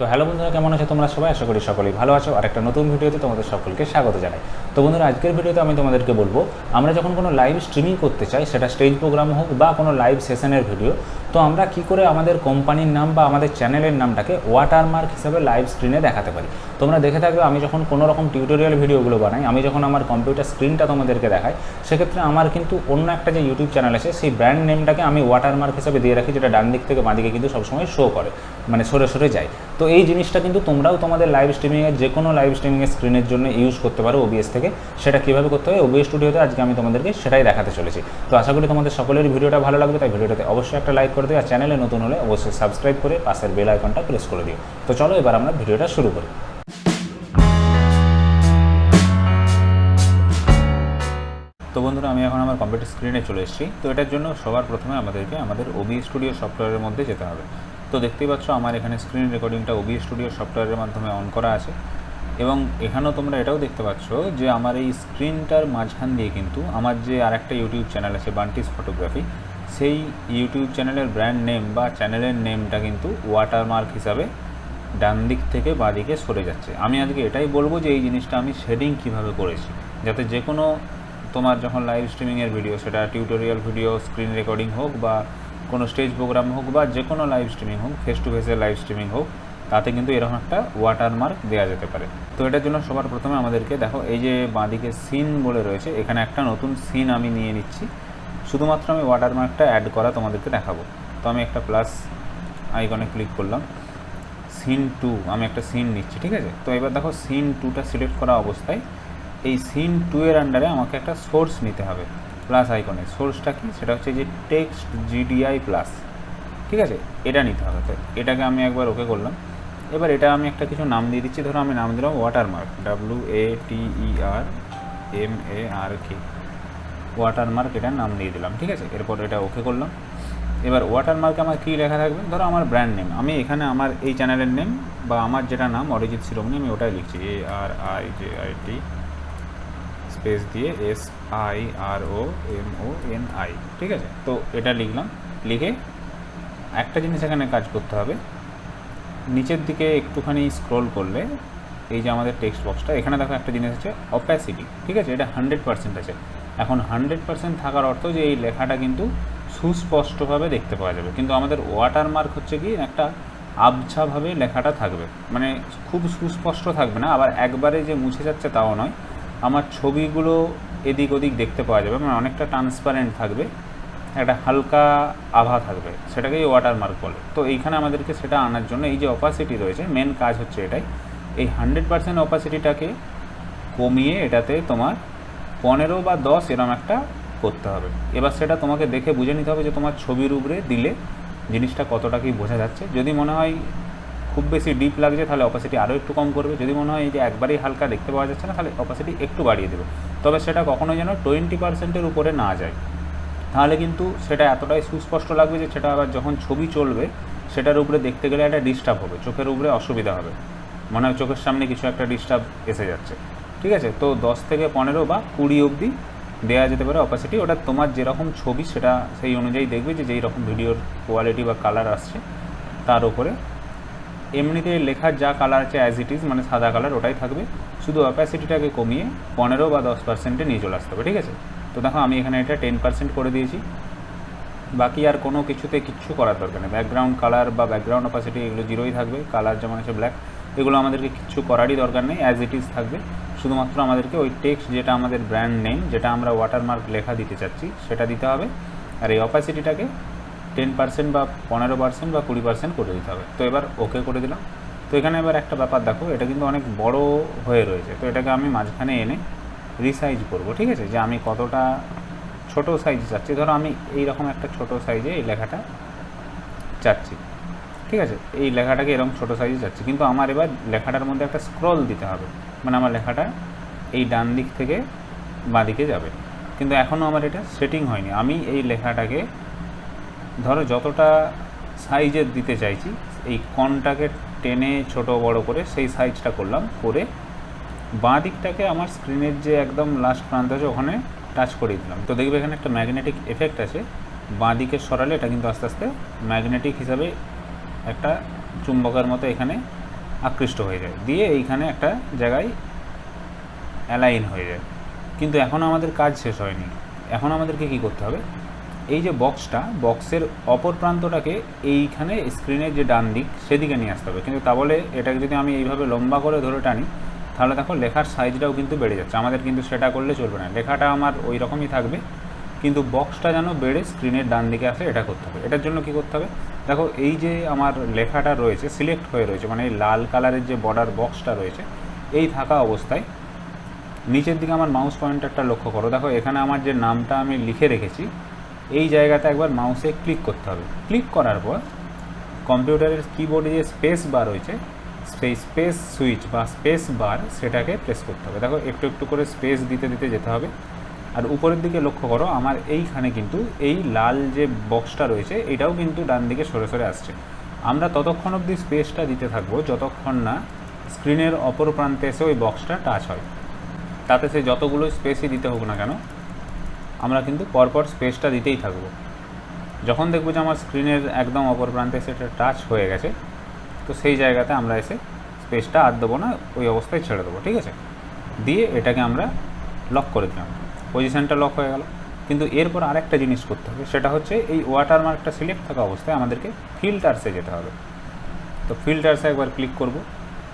তো হ্যালো বন্ধুরা, কেমন আছো তোমরা? সবাই আশা করি সকলেই ভালো আছো। আর একটা নতুন ভিডিওতে তোমাদের সকলকে স্বাগত জানাই। তো বন্ধুরা, আজকের ভিডিওতে আমি তোমাদেরকে বলব, আমরা যখন কোনো লাইভ স্ট্রিমিং করতে চাই, সেটা স্টেজ প্রোগ্রাম হোক বা কোনো লাইভ সেশনের ভিডিও তো আমরা কি করে আমাদের কোম্পানির নাম বা আমাদের চ্যানেলের নামটাকে ওয়াটারমার্ক হিসাবে লাইভ স্ক্রিনে দেখাতে পারি? তোমরা দেখে থাকবে, আমি যখন কোনো রকম টিউটোরিয়াল ভিডিওগুলো বানাই, আমি যখন আমার কম্পিউটার স্ক্রিনটা তোমাদেরকে দেখাই, সেক্ষেত্রে আমার কিন্তু অন্য একটা যে ইউটিউব চ্যানেল আছে, সেই ব্র্যান্ড নেমটাকে আমি ওয়াটারমার্ক হিসাবে দিয়ে রাখি, যেটা ডান দিক থেকে বাঁ দিকে কিন্তু সবসময় শো করে মানে সরে সরে যায়। তো এই জিনিসটা কিন্তু তোমরাও তোমাদের লাইভ স্ট্রিমিংয়ের যে কোনো লাইভ স্ট্রিমিংয়ের স্ক্রিনের জন্য ইউজ করতে পারো ওবিএস থেকে। সেটা কীভাবে করতে হয়? ওবিএস স্টুডিওতে আজকে আমি তোমাদেরকে সেটাই দেখাতে চলেছি। তো আশা করি তোমাদের সকলের ভিডিওটা ভালো লাগবে, তাই ভিডিওটাতে অবশ্যই একটা লাইক করে দিও আর চ্যানেলে নতুন হলে অবশ্যই সাবস্ক্রাইব করে পাশের বেল আইকনটা প্রেস করে দিও। তো চলো এবার আমরা ভিডিওটা শুরু করি। তো বন্ধুরা, আমি এখন আমার কম্পিউটার স্ক্রিনে চলে এসেছি। তো এটার জন্য সবার প্রথমে আমাদেরকে আমাদের ওবি স্টুডিও সফটওয়্যারের মধ্যে যেতে হবে। তো দেখতেই পাচ্ছ, আমার এখানে স্ক্রিন রেকর্ডিংটা ওবি স্টুডিও সফটওয়্যারের মাধ্যমে অন করা আছে। এবং এখানেও তোমরা এটাও দেখতে পাচ্ছ যে, আমার এই স্ক্রিনটার মাঝখান দিয়ে কিন্তু আমার যে আরেকটা ইউটিউব চ্যানেল আছে বান্টিস ফটোগ্রাফি সেই ইউটিউব চ্যানেলের ব্র্যান্ড নেম বা চ্যানেলের নেমটা কিন্তু ওয়াটারমার্ক হিসাবে ডান দিক থেকে বাঁ দিকে সরে যাচ্ছে। আমি আজকে এটাই বলব যে এই জিনিসটা আমি শেডিং কীভাবে করেছি, যাতে যে কোনো তোমার যখন লাইভ স্ট্রিমিংয়ের ভিডিও সেটা টিউটোরিয়াল ভিডিও স্ক্রিন রেকর্ডিং হোক বা কোনো স্টেজ প্রোগ্রাম হোক বা যে কোনো লাইভ স্ট্রিমিং হোক ফেস টু ফেসের লাইভ স্ট্রিমিং হোক, তাতে কিন্তু এরকম একটা ওয়াটারমার্ক দেওয়া যেতে পারে। তো এটার জন্য সবার প্রথমে আমাদেরকে দেখো, এই যে বাঁদিকে সিন বলে রয়েছে, এখানে একটা নতুন সিন আমি নিয়ে নিচ্ছি। শুধুমাত্র আমি ওয়াটারমার্কটা অ্যাড করা তোমাদেরকে দেখাবো। তো আমি একটা প্লাস আইকনে ক্লিক করলাম। সিন টু আমি একটা সিন নিচ্ছি, ঠিক আছে? তো এবার দেখো সিন টুটা সিলেক্ট করা অবস্থায় এই সিন টু এর আন্ডারে আমাকে একটা সোর্স নিতে হবে প্লাস আইকনে সোর্সটা কি? সেটা হচ্ছে যে টেক্সট জিডিআই প্লাস ঠিক আছে? এটা নিতে হবে। তো এটাকে আমি একবার ওকে করলাম। এবার এটা আমি একটা কিছু নাম দিয়ে দিচ্ছি। ধরো আমি নাম দিলাম watermark W A T E R M A R K watermark এটার নাম দিয়ে দিলাম, ঠিক আছে? এরপর এটা ওকে করলাম। এবার ওয়াটারমার্কে আমার কী লেখা থাকবে? ধরো আমার ব্র্যান্ড নেম আমি এখানে আমার এই চ্যানেলের নেম বা আমার যেটা নাম, অরিজিৎ শিরোমণি, আমি ওটাই লিখছি A R I J I T space দিয়ে S I R O M O N I ঠিক আছে? তো এটা লিখলাম, লিখে একটা জিনিস এখানে কাজ করতে হবে। নিচের দিকে একটুখানি স্ক্রোল করলে এই যে আমাদের টেক্সট বক্সটা এখানে দেখো একটা জিনিস আছে অপ্যাসিটি ঠিক আছে? এটা হান্ড্রেড পার্সেন্ট আছে। এখন হান্ড্রেড পার্সেন্ট থাকার অর্থ যে এই লেখাটা কিন্তু সুস্পষ্টভাবে দেখতে পাওয়া যাবে। কিন্তু আমাদের ওয়াটারমার্ক হচ্ছে কি, একটা আবছাভাবে লেখাটা থাকবে। মানে খুব সুস্পষ্ট থাকবে না, আবার একবারে যে মুছে যাচ্ছে তাও নয়। আমার ছবিগুলো এদিক ওদিক দেখতে পাওয়া যাবে মানে অনেকটা ট্রান্সপারেন্ট থাকবে, একটা হালকা আভা থাকবে, সেটাকেই ওয়াটারমার্ক বলে। তো এইখানে আমাদেরকে সেটা আনার জন্য এই যে অপাসিটি রয়েছে মেন কাজ হচ্ছে এটাই। এই হান্ড্রেড পার্সেন্ট অপাসিটিটাকে কমিয়ে এটাতে তোমার পনেরো বা দশ এরম একটা করতে হবে। এবার সেটা তোমাকে দেখে বুঝে নিতে হবে যে তোমার ছবির উপরে দিলে জিনিসটা কতটা কি বোঝা যাচ্ছে। যদি মনে হয় খুব বেশি ডিপ লাগছে, তাহলে অপাসিটি আরও একটু কম করবে। যদি মনে হয় যে একবারেই হালকা দেখতে পাওয়া যাচ্ছে না, তাহলে অপাসিটি একটু বাড়িয়ে দেবে। তবে সেটা কখনো যেন টোয়েন্টি পার্সেন্টের উপরে না যায়। তাহলে কিন্তু সেটা এতটাই সুস্পষ্ট লাগবে যে সেটা আবার যখন ছবি চলবে, সেটার উপরে দেখতে গেলে একটা ডিস্টার্ব হবে, চোখের উপরে অসুবিধা হবে। মনে হয় চোখের সামনে কিছু একটা ডিস্টার্ব এসে যাচ্ছে। ঠিক আছে? তো দশ থেকে পনেরো বা কুড়ি অবধি দেওয়া যেতে পারে অপাসিটি ওটা তোমার যেরকম ছবি সেটা সেই অনুযায়ী দেখবে যে যেই রকম ভিডিওর কোয়ালিটি বা কালার আসছে তার উপরে। এমনিতে লেখার যা কালার আছে অ্যাজ ইট ইজ মানে সাদা কালার ওটাই থাকবে। শুধু অ্যাপাসিটিটাকে কমিয়ে পনেরো বা দশ পার্সেন্টে নিয়ে চলে আসতে হবে, ঠিক আছে? তো দেখো আমি এখানে এটা টেন পার্সেন্ট করে দিয়েছি। বাকি আর কোনো কিছুতে কিচ্ছু করার দরকার নেই। ব্যাকগ্রাউন্ড কালার বা ব্যাকগ্রাউন্ড অপাসিটি এগুলো জিরোই থাকবে। কালার যেমন আছে ব্ল্যাক এগুলো আমাদেরকে কিচ্ছু করারই দরকার নেই। অ্যাজ ইট ইজ থাকবে। শুধুমাত্র আমাদেরকে ওই টেক্সট যেটা আমাদের ব্র্যান্ড নেম যেটা আমরা ওয়াটারমার্ক লেখা দিতে চাচ্ছি, সেটা দিতে হবে। আর এই অপাসিটিটাকে টেন পার্সেন্ট বা পনেরো পার্সেন্ট বা কুড়ি পার্সেন্ট করে দিতে হবে। তো এবার ওকে করে দিলাম। তো এখানে এবার একটা ব্যাপার দেখো, এটা কিন্তু অনেক বড় হয়ে রয়েছে। তো এটাকে আমি মাঝখানে এনে রিসাইজ করব, ঠিক আছে? যে আমি কতটা ছোট সাইজ চাচ্ছি। ধরো আমি এই রকম একটা ছোট সাইজে এই লেখাটা চাচ্ছি, ঠিক আছে? এই লেখাটাকে এরকম ছোট সাইজে চাচ্ছি। কিন্তু আমার এবার লেখাটার মধ্যে একটা স্ক্রল দিতে হবে। মানে আমার লেখাটা এই ডান দিক থেকে বাঁ দিকে যাবে। কিন্তু এখনও আমার এটা সেটিং হয়নি। আমি এই লেখাটাকে ধরো যতটা সাইজের দিতে চাইছি, এই কনটাকে টেনে ছোট বড় করে সেই সাইজটা করলাম, করে বাঁ দিকটাকে আমার স্ক্রিনের যে একদম লাস্ট প্রান্ত আছে, ওখানে টাচ করিয়ে দিলাম। তো দেখবে এখানে একটা ম্যাগনেটিক এফেক্ট আছে। বাঁ দিকে সরালে এটা কিন্তু আস্তে আস্তে ম্যাগনেটিক হিসাবে একটা চুম্বকের মতো এখানে আকৃষ্ট হয়ে যায়। দিয়ে এইখানে একটা জায়গায় অ্যালাইন হয়ে যায়। কিন্তু এখন আমাদের কাজ শেষ হয়নি। এখন আমাদেরকে কি করতে হবে? এই যে বক্সটা বক্সের অপর প্রান্তটাকে এইখানে স্ক্রিনের যে ডান দিক সেদিকে নিয়ে আসতে হবে। কিন্তু তা বলে এটাকে যদি আমি এইভাবে লম্বা করে ধরে টানি, তাহলে দেখো লেখার সাইজটাও কিন্তু বেড়ে যাচ্ছে। আমাদের কিন্তু সেটা করলে চলবে না। লেখাটা আমার ওই রকমই থাকবে। কিন্তু বক্সটা যেন বেড়ে স্ক্রিনের ডান দিকে আসে, এটা করতে হবে। এটার জন্য কি করতে হবে? দেখো, এই যে আমার লেখাটা রয়েছে সিলেক্ট হয়ে রয়েছে মানে এই লাল কালারের যে বর্ডার বক্সটা রয়েছে, এই থাকা অবস্থায় নিচের দিকে আমার মাউস পয়েন্টারটা লক্ষ্য করো। দেখো, এখানে আমার যে নামটা আমি লিখে রেখেছি, এই জায়গাতে একবার মাউসে ক্লিক করতে হবে। ক্লিক করার পর কম্পিউটারের কিবোর্ডে যে স্পেস বার রয়েছে, সেই স্পেস সুইচ বা স্পেস বার সেটাকে প্রেস করতে হবে। দেখো, একটু একটু করে স্পেস দিতে দিতে যেতে হবে। আর উপরের দিকে লক্ষ্য করো, আমার এইখানে কিন্তু এই লাল যে বক্সটা রয়েছে, এটাও কিন্তু ডান দিকে সরে সরে আসছে। আমরা ততক্ষণ অবধি স্পেসটা দিতে থাকব, যতক্ষণ না স্ক্রিনের অপর প্রান্তে এসে ওই বক্সটা টাচ হয়। তাতে সে যতগুলো স্পেসই দিতে হোক না কেন, আমরা কিন্তু পরপর স্পেসটা দিতেই থাকব। যখন দেখব যে আমার স্ক্রিনের একদম অপর প্রান্তে সেটা টাচ হয়ে গেছে, তো সেই জায়গাতে আমরা এসে স্পেসটা আর দেবো না, ওই অবস্থায় ছেড়ে দেবো, ঠিক আছে? দিয়ে এটাকে আমরা লক করে দিলাম। পজিশানটা লক হয়ে গেল। কিন্তু এরপর আরেকটা জিনিস করতে হবে, সেটা হচ্ছে এই ওয়াটার মার্কটা সিলেক্ট থাকা অবস্থায় আমাদেরকে ফিল্টার্সে যেতে হবে। তো ফিল্টার্সে একবার ক্লিক করব।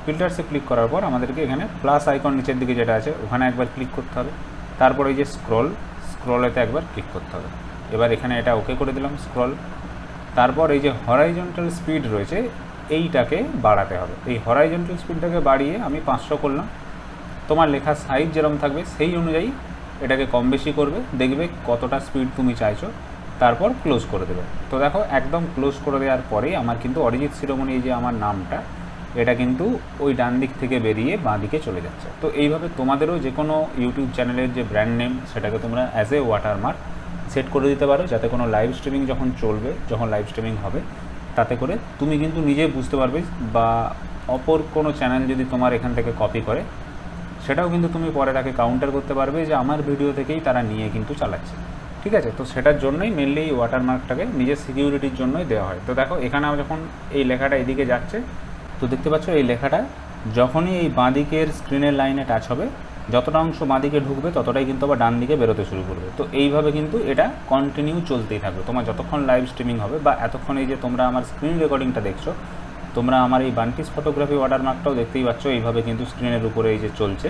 ফিল্টার্সে ক্লিক করার পর আমাদেরকে এখানে প্লাস আইকন নিচের দিকে যেটা আছে, ওখানে একবার ক্লিক করতে হবে। তারপর এই যে স্ক্রল স্ক্রলেতে একবার ক্লিক করতে হবে। এবার এখানে এটা ওকে করে দিলাম স্ক্রল তারপর এই যে হরাইজন্টাল স্পিড রয়েছে, এইটাকে বাড়াতে হবে। এই হরাইজন্টাল স্পিডটাকে বাড়িয়ে আমি পাঁচশো করলাম। তোমার লেখার সাইজ যেরকম থাকবে, সেই অনুযায়ী এটাকে কম বেশি করবে, দেখবে কতটা স্পিড তুমি চাইছো, তারপর ক্লোজ করে দেবে। তো দেখো, একদম ক্লোজ করে দেওয়ার পরেই আমার কিন্তু অরিজিৎ শিরোমণি যে আমার নামটা, এটা কিন্তু ওই ডান দিক থেকে বেরিয়ে বাঁ দিকে চলে যাচ্ছে। তো এইভাবে তোমাদেরও যে কোনো ইউটিউব চ্যানেলের যে ব্র্যান্ড নেম সেটাকে তোমরা অ্যাজ এ ওয়াটারমার্ক সেট করে দিতে পারো, যাতে কোনো লাইভ স্ট্রিমিং যখন চলবে, যখন লাইভ স্ট্রিমিং হবে, তাতে করে তুমি কিন্তু নিজে বুঝতে পারবে বা অপর কোনো চ্যানেল যদি তোমার এখান থেকে কপি করে সেটাও কিন্তু তুমি পরে তাকে কাউন্টার করতে পারবে যে আমার ভিডিও থেকেই তারা নিয়ে কিন্তু চালাচ্ছে। ঠিক আছে? তো সেটার জন্যই মেনলি এই ওয়াটারমার্কটাকে নিজের সিকিউরিটির জন্যই দেওয়া হয়। তো দেখো, এখানে যখন এই লেখাটা এদিকে যাচ্ছে, তো দেখতে পাচ্ছ এই লেখাটা যখনই এই বাঁদিকের স্ক্রিনের লাইনে টাচ হবে, যতটা অংশ বাঁদিকে ঢুকবে, ততটাই কিন্তু আবার ডান দিকে বেরোতে শুরু করবে। তো এইভাবে কিন্তু এটা কন্টিনিউ চলতেই থাকবে। তোমার যতক্ষণ লাইভ স্ট্রিমিং হবে বা এতক্ষণ এই যে তোমরা আমার স্ক্রিন রেকর্ডিংটা দেখছ তোমরা আমার এই বান্টিস ফটোগ্রাফি ওয়াটারমার্কটাও দেখতেই পাচ্ছ, এইভাবে কিন্তু স্ক্রিনের উপরে এই যে চলছে।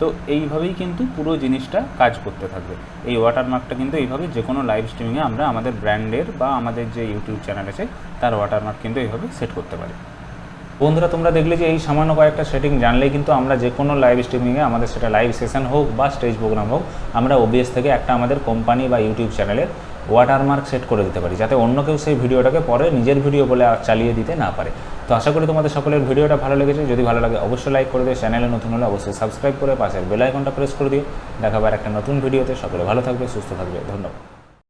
তো এইভাবেই কিন্তু পুরো জিনিসটা কাজ করতে থাকবে। এই ওয়াটারমার্কটা কিন্তু এইভাবে যে কোনো লাইভ স্ট্রিমিংয়ে আমরা আমাদের ব্র্যান্ডের বা আমাদের যে ইউটিউব চ্যানেল আছে, তার ওয়াটারমার্ক কিন্তু এইভাবে সেট করতে পারি। বন্ধুরা, তোমরা দেখলে যে এই সামান্য কয়েকটা সেটিং জানলেই কিন্তু আমরা যে কোনো লাইভ স্ট্রিমিংয়ে আমাদের সেটা লাইভ সেশন হোক বা স্টেজ প্রোগ্রাম হোক, আমরা ওবিএস থেকে একটা আমাদের কোম্পানি বা ইউটিউব চ্যানেলের ওয়াটারমার্ক সেট করে দিতে পারি, যাতে অন্য কেউ সেই ভিডিওটাকে পরে নিজের ভিডিও বলে চালিয়ে দিতে না পারে। তো আশা করি তোমাদের সকলের ভিডিওটা ভালো লেগেছে। যদি ভালো লাগে, অবশ্যই লাইক করে দিও। চ্যানেলে নতুন হলে অবশ্যই সাবস্ক্রাইব করে পাশের বেল আইকনটা প্রেস করে দিও। দেখাবার একটা নতুন ভিডিওতে সকলে ভালো থাকবে, সুস্থ থাকবে। ধন্যবাদ।